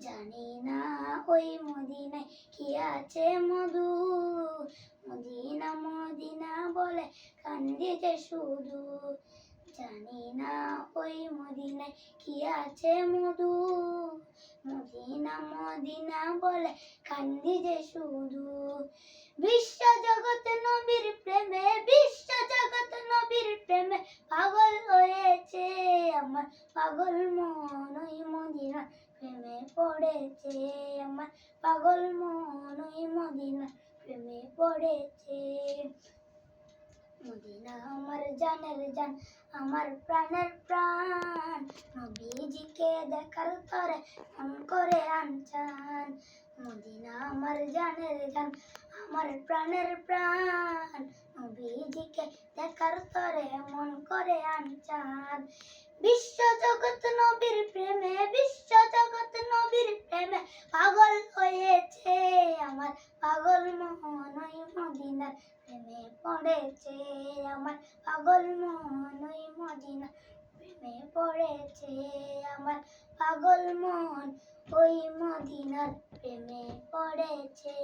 জানি না ওই মদিনায় কি আছে মধু। মদিনা মদিনা বলে কান্দিতে শুধু। জানি না ওই মদিনায় কি আছে মধু। মদিনা মদিনা বলে কান্দিতে শুধু। বিশ্ব জগৎ নবীর প্রেমে বিশ্ব জগৎ নবীর প্রেমে পাগল হয়েছে আমার পাগল মন ওই মদিনা প্রেমে পড়েছে আমার পাগল মন ওই মদিনা প্রেমে পড়েছে মদিনা আমার জানের জান আমার প্রাণের প্রাণ নবীজিকে দেখার তরে মন করে আনচান মদিনা আমার জানের জান আমার প্রাণের প্রাণ দেখার তরে মন করে আনচান। বিশ্ব জগৎ নবীর প্রেমে, বিশ্ব জগৎ নবীর প্রেমে। পাগল হয়েছে আমার পাগল মোহন ওই মদিনার প্রেমে পড়েছে আমার পাগল মোহন ওই মদিনার প্রেমে পড়েছে আমার পাগল মন। ওই মদিনার প্রেমে পড়েছে।